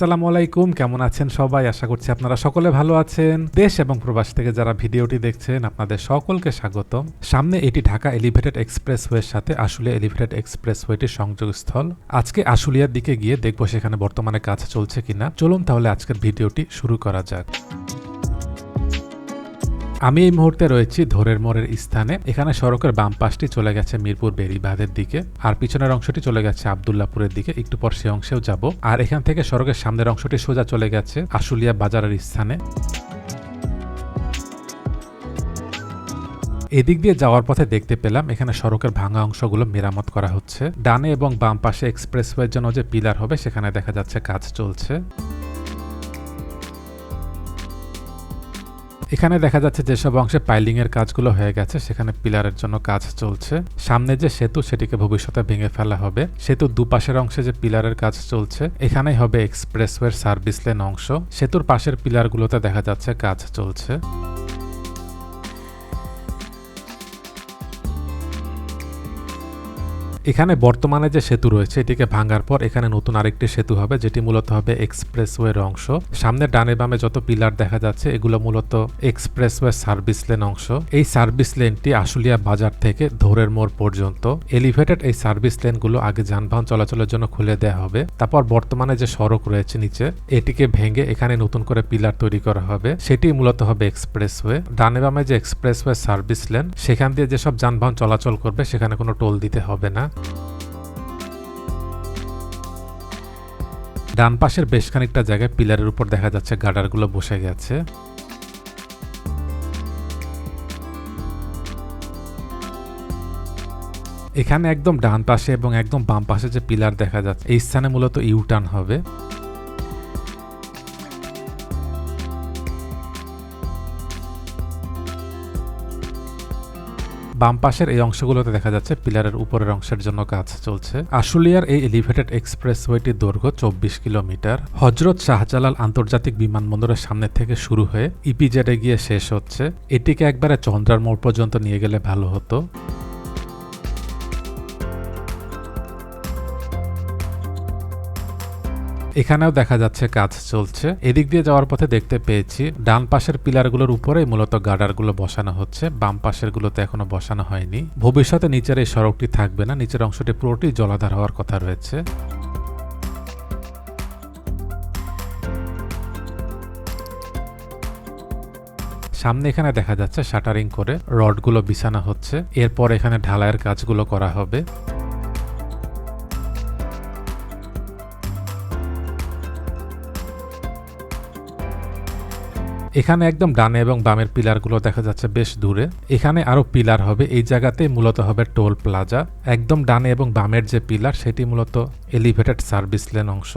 আসসালামু আলাইকুম, কেমন আছেন সবাই? আশা করছি আপনারা সকলে ভালো আছেন। দেশ এবং প্রবাস থেকে যারা ভিডিওটি দেখছেন, আপনাদের সকলকে স্বাগত সামনে এটি ঢাকা এলিভেটেড এক্সপ্রেস এক্সপ্রেসওয়ের সাথে আশুলিয়া এলিভেটেড এক্সপ্রেস এক্সপ্রেসওয়েটির সংযোগস্থল। আজকে আশুলিয়ার দিকে গিয়ে দেখব সেখানে বর্তমানে কাজ চলছে কিনা। চলুন তাহলে আজকের ভিডিওটি শুরু করা যাক। আমি এই মুহূর্তে রয়েছি ধরের মোড়ের স্থানে। এখানে সড়কের বাম পাশটি চলে গেছে মিরপুর বেরিবাঁধের দিকে আর পিছনের অংশটি চলে গেছে আবদুল্লাপুরের দিকে। একটু পর সে অংশেও যাব। আর এখান থেকে সড়কের সামনের অংশটি সোজা চলে গেছে আশুলিয়া বাজারের স্থানে। এদিক দিয়ে যাওয়ার পথে দেখতে পেলাম এখানে সড়কের ভাঙা অংশগুলো মেরামত করা হচ্ছে। ডানে এবং বাম পাশে এক্সপ্রেসওয়ের জন্য যে পিলার হবে, সেখানে দেখা যাচ্ছে কাজ চলছে। এখানে দেখা যাচ্ছে যেসব অংশে পাইলিং এর কাজগুলো হয়ে গেছে, সেখানে পিলারের জন্য কাজ চলছে। সামনে যে সেতু, সেটিকে ভবিষ্যতে ভেঙে ফেলা হবে। সেতু দুপাশের অংশে যে পিলারের কাজ চলছে, এখানেই হবে এক্সপ্রেসওয়ের সার্ভিস লেন অংশ। সেতুর পাশের পিলারগুলোতে দেখা যাচ্ছে কাজ চলছে। এখানে বর্তমানে যে সেতু রয়েছে, এটিকে ভাঙার পর এখানে নতুন আরেকটি সেতু হবে, যেটি মূলত হবে এক্সপ্রেসওয়ের অংশ। সামনে ডানে বামে যত পিলার দেখা যাচ্ছে, এগুলো মূলত এক্সপ্রেসওয়ে সার্ভিস লেন অংশ। এই সার্ভিস লেনটি আশুলিয়া বাজার থেকে ধরের মোড় পর্যন্ত। এলিভেটেড এই সার্ভিস লেনগুলো আগে যানবাহন চলাচলের জন্য খুলে দেওয়া হবে। তারপর বর্তমানে যে সড়ক রয়েছে নিচে, এটিকে ভেঙে এখানে নতুন করে পিলার তৈরি করা হবে। সেটি মূলত হবে এক্সপ্রেসওয়ে। ডানে বামে যে এক্সপ্রেসওয়ে সার্ভিস লেন, সেখান দিয়ে যেসব যানবাহন চলাচল করবে, সেখানে কোনো টোল দিতে হবে না। ডান পাশের বেশ খানিকটা জায়গায় পিলারের উপর দেখা যাচ্ছে গার্ডারগুলো বসে গেছে। এখানে একদম ডান পাশে এবং একদম বাম পাশে যে পিলার দেখা যাচ্ছে, এই স্থানে মূলত ইউটার্ন হবে। বাম পাশের এই অংশগুলোতে দেখা যাচ্ছে পিলারের উপরের অংশের জন্য কাজ চলছে। আশুলিয়ার এই এলিভেটেড এক্সপ্রেস ওয়েটির দৈর্ঘ্য চব্বিশ কিলোমিটার। হজরত শাহজালাল আন্তর্জাতিক বিমানবন্দরের সামনে থেকে শুরু হয়ে ইপিজেডে গিয়ে শেষ হচ্ছে। এটিকে একবারে চন্দ্রার মোড় পর্যন্ত নিয়ে গেলে ভালো হতো। এখানেও দেখা যাচ্ছে কাজ চলছে। এদিক দিয়ে যাওয়ার পথে দেখতে পেয়েছি, ডান পাশের পিলারগুলোর উপরে মূলত গার্ডারগুলো বসানো হচ্ছে, বাম পাশের গুলোতে এখনও বসানো হয়নি। ভবিষ্যতে নিচের এই সড়কটি থাকবে না, নিচের অংশটি পুরোটি জলাধার হওয়ার কথা রয়েছে। সামনে এখানে দেখা যাচ্ছে শাটারিং করে রডগুলো বিছানো হচ্ছে, এরপর এখানে ঢালাইয়ের কাজগুলো করা হবে। এখানে একদম ডানে এবং বামের পিলারগুলো দেখা যাচ্ছে বেশ দূরে। এখানে আরও পিলার হবে, এই জায়গাতে মূলত হবে টোল প্লাজা। একদম ডানে এবং বামের যে পিলার, সেটি মূলত এলিভেটেড সার্ভিস লেন অংশ।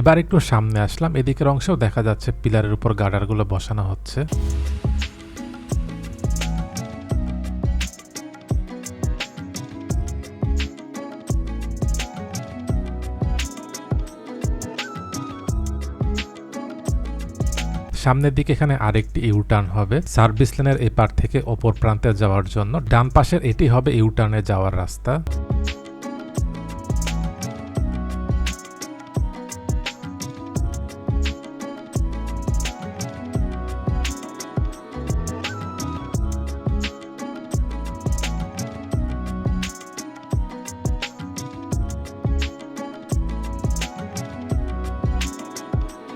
এবার একটু সামনে আসলাম, এদিকের অংশেও দেখা যাচ্ছে পিলারের উপর গার্ডারগুলো বসানো হচ্ছে। সামনের দিকে এখানে আরেকটি ইউটার্ন হবে। সার্ভিস লেনের এপার থেকে অপর প্রান্তে যাওয়ার জন্য ডান পাশের এটি হবে ইউটার্নে যাওয়ার রাস্তা।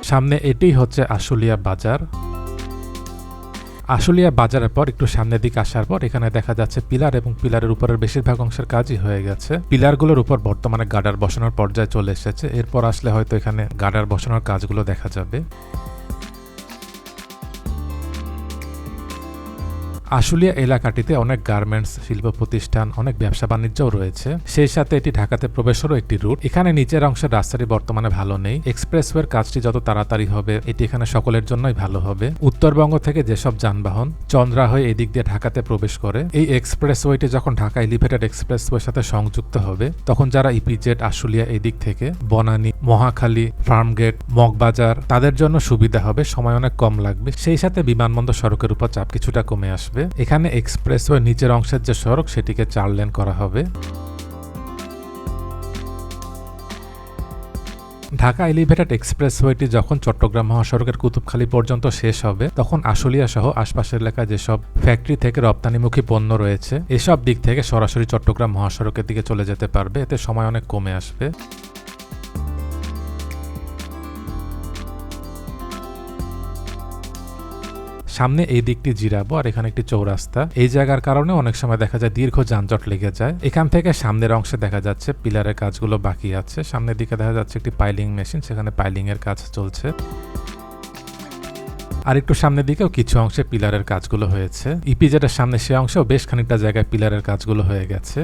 সামনে এটি হচ্ছে আশুলিয়া বাজার। আশুলিয়া বাজারের পর একটু সামনের দিকে আসার পর এখানে দেখা যাচ্ছে পিলার এবং পিলারের উপরের বেশিরভাগ অংশের কাজই হয়ে গেছে। পিলারগুলোর উপর বর্তমানে গার্ডার বসানোর পর্যায়ে চলে এসেছে। এরপর আসলে হয়তো এখানে গার্ডার বসানোর কাজগুলো দেখা যাবে। আশুলিয়া এলাকাটিতে অনেক গার্মেন্টস, শিল্প প্রতিষ্ঠান, অনেক ব্যবসা বাণিজ্যও রয়েছে। সেই সাথে এটি ঢাকাতে প্রবেশেরও একটি রুট। এখানে নিচের অংশের রাস্তাটি বর্তমানে ভালো নেই। এক্সপ্রেসওয়ের কাজটি যত তাড়াতাড়ি হবে, এটি এখানে সকলের জন্যই ভালো হবে। উত্তরবঙ্গ থেকে যেসব যানবাহন চন্দ্রা হয়ে এদিক দিয়ে ঢাকাতে প্রবেশ করে, এই এক্সপ্রেসওয়েটি যখন ঢাকা এলিভেটেড এক্সপ্রেসওয়ের সাথে সংযুক্ত হবে, তখন যারা ইপিজেড আশুলিয়া এদিক থেকে বনানী, মহাখালী, ফার্মগেট, মগবাজার, তাদের জন্য সুবিধা হবে। সময় অনেক কম লাগবে। সেই সাথে বিমানবন্দর সড়কের উপর চাপ কিছুটা কমে আসবে। এখানে এক্সপ্রেসওয়ে নিচের অংশের যে সড়ক, সেটিকে চার লেন করা হবে। ঢাকা এলিভেটেড এক্সপ্রেসওয়েটি যখন চট্টগ্রাম মহাসড়কের কুতুবখালী পর্যন্ত শেষ হবে, তখন আশুলিয়া সহ আশপাশের এলাকায় যেসব ফ্যাক্টরি থেকে রপ্তানিমুখী পণ্য রয়েছে, এসব দিক থেকে সরাসরি চট্টগ্রাম মহাসড়কের দিকে চলে যেতে পারবে। এতে সময় অনেক কমে আসবে। সামনে এই দিকটি জিরাবো আর এখানে একটি চৌরাস্তা। এই জায়গার কারণে অনেক সময় দেখা যায় দীর্ঘ যানজট লেগে যায়। এখান থেকে সামনের অংশে দেখা যাচ্ছে পিলারের কাজগুলো বাকি আছে। সামনের দিকে দেখা যাচ্ছে একটি পাইলিং মেশিন, সেখানে পাইলিং এর কাজ চলছে। আর একটু সামনের দিকেও কিছু অংশে পিলারের কাজগুলো হয়েছে। ইপিজেটের সামনে সে অংশেও বেশ খানিকটা জায়গায় পিলারের কাজগুলো হয়ে গেছে।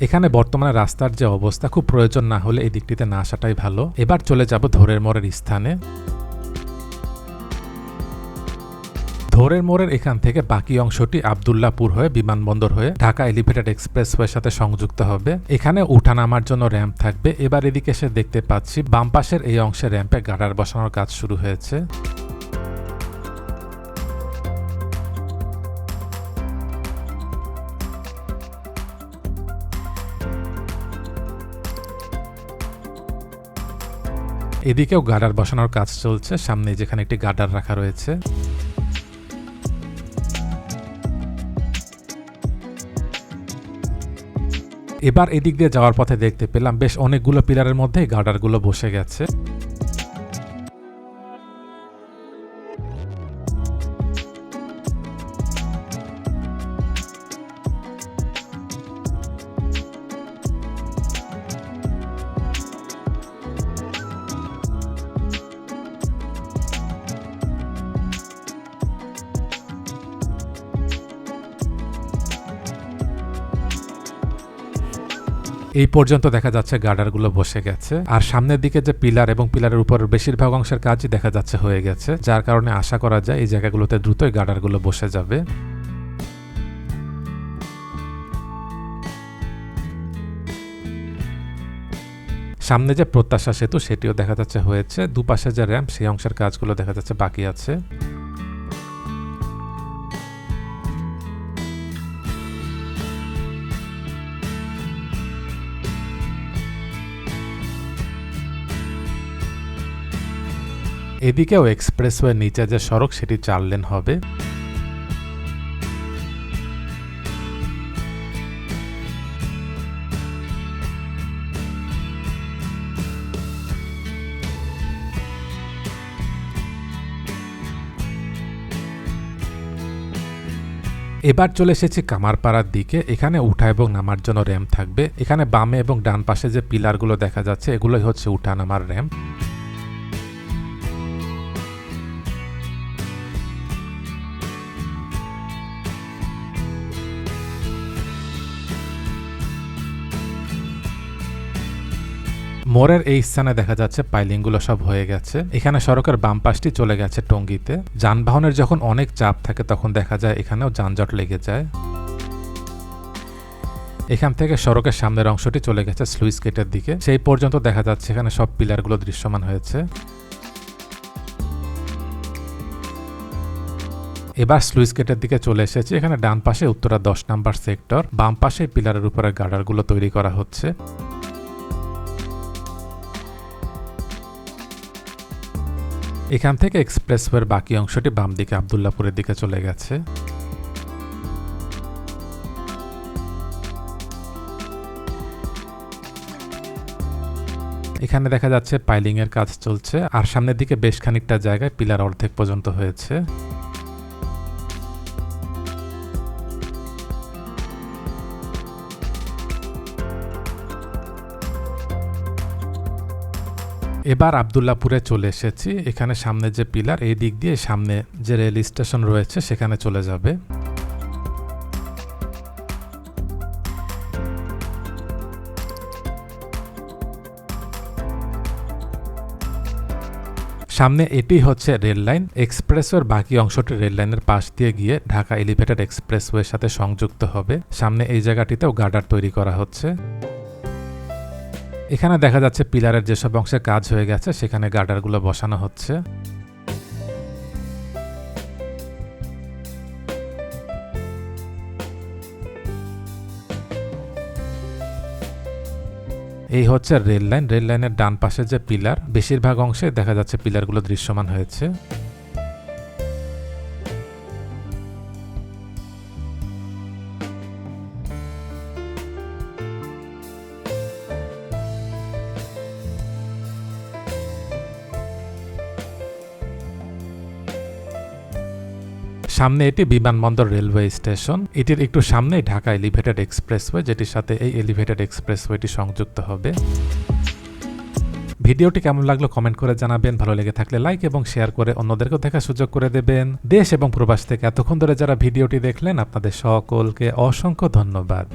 এখানে বর্তমানে রাস্তার যে অবস্থা, খুব প্রয়োজন না হলে এই দিকটিতে না আসাটাই ভালো। এবার চলে যাব ধরের মোড়ের স্থানে। ধরের মোড়ের এখান থেকে বাকি অংশটি আবদুল্লাপুর হয়ে বিমানবন্দর হয়ে ঢাকা এলিভেটেড এক্সপ্রেসওয়ের সাথে সংযুক্ত হবে। এখানে উঠা নামার জন্য র্যাম্প থাকবে। এবার এদিকে এসে দেখতে পাচ্ছি বাম পাশের এই অংশে র্যাম্পে গাডার বসানোর কাজ শুরু হয়েছে। এদিকেও গাডার বসানোর কাজ চলছে। সামনে যেখানে একটি গাডার রাখা রয়েছে। এবার এদিক দিয়ে যাওয়ার পথে দেখতে পেলাম বেশ অনেকগুলো পিলারের মধ্যে গার্ডারগুলো বসে গেছে। এই পর্যন্ত দেখা যাচ্ছে গার্ডারগুলো বসে গেছে। আর সামনের দিকে যে পিলার এবং পিলারের উপর বেশিরভাগ অংশের কাজই দেখা যাচ্ছে হয়ে গেছে, যার কারণে আশা করা যায় এই জায়গাগুলোতে দ্রুতই গার্ডারগুলো বসে যাবে। সামনে যে প্রত্যাশা সেতু, সেটিও দেখা যাচ্ছে হয়েছে। দুপাশে যে র্যাম্প, সেই অংশের কাজগুলো দেখা যাচ্ছে বাকি আছে। এদিকেও এক্সপ্রেসওয়ে নিচে যে সড়ক, সেটি চার লেন হবে। এবার চলে এসেছি কামারপাড়ার দিকে। এখানে উঠা এবং নামার জন্য র্যাম্প থাকবে। এখানে বামে এবং ডান পাশে যে পিলারগুলো দেখা যাচ্ছে, এগুলোই হচ্ছে উঠা নামার র্যাম্প। মোড়ের এই স্থানে দেখা যাচ্ছে পাইলিংগুলো সব হয়ে গেছে। এখানে সড়কের বাম পাশটি চলে গেছে টঙ্গিতে। যানবাহনের যখন অনেক চাপ থাকে, তখন দেখা যায় এখানেও যানজট লেগে যায়। এখান থেকে সড়কের সামনের অংশটি চলে গেছে স্লুইস গেটের দিকে। সেই পর্যন্ত দেখা যাচ্ছে এখানে সব পিলারগুলো দৃশ্যমান হয়েছে। এবার স্লুইস গেটের দিকে চলে এসেছে। এখানে ডান পাশে উত্তরা দশ নাম্বার সেক্টর, বাম পাশে পিলারের উপরে গার্ডারগুলো তৈরি করা হচ্ছে। এখান থেকে এক্সপ্রেসওয়ের বাকি অংশটি বাম দিকে আবদুল্লাপুরের দিকে চলে গেছে। এখানে দেখা যাচ্ছে পাইলিং এর কাজ চলছে, আর সামনের দিকে বেশ খানিকটা জায়গায় পিলার অর্ধেক পর্যন্ত হয়েছে। এবার আবদুল্লাপুরে চলে এসেছি। এখানে সামনে যে পিলার, এই দিক দিয়ে সামনে যে রেল স্টেশন রয়েছে, সেখানে চলে যাবে। সামনে এটি হচ্ছে রেল লাইন। এক্সপ্রেসওয়ের বাকি অংশটি রেল লাইনের পাশ দিয়ে গিয়ে ঢাকা এলিভেটেড এক্সপ্রেসওয়ের সাথে সংযুক্ত হবে। সামনে এই জায়গাটিতেও গার্ডার তৈরি করা হচ্ছে। এখানে দেখা যাচ্ছে পিলারের যেসব অংশে কাজ হয়ে গেছে, সেখানে গার্ডারগুলো বসানো হচ্ছে। এই হচ্ছে রেল লাইন। রেল লাইনের ডান পাশে যে পিলার, বেশিরভাগ অংশে দেখা যাচ্ছে পিলারগুলো দৃশ্যমান হয়েছে। সামনে এটি বিমানবন্দর রেলওয়ে স্টেশন। এটির একটু সামনে ঢাকা এলিভেটেড এক্সপ্রেসওয়ে, যেটির সাথে এই এলিভেটেড এক্সপ্রেসওয়েটি সংযুক্ত হবে। ভিডিওটি কেমন লাগল কমেন্ট করে জানাবেন। ভালো লেগে থাকলে লাইক এবং শেয়ার করে অন্যদেরকেও দেখার সুযোগ করে দেবেন। দেশ এবং প্রবাস থেকে এতক্ষণ ধরে যারা ভিডিওটি দেখলেন, আপনাদের সকলকে অসংখ্য ধন্যবাদ।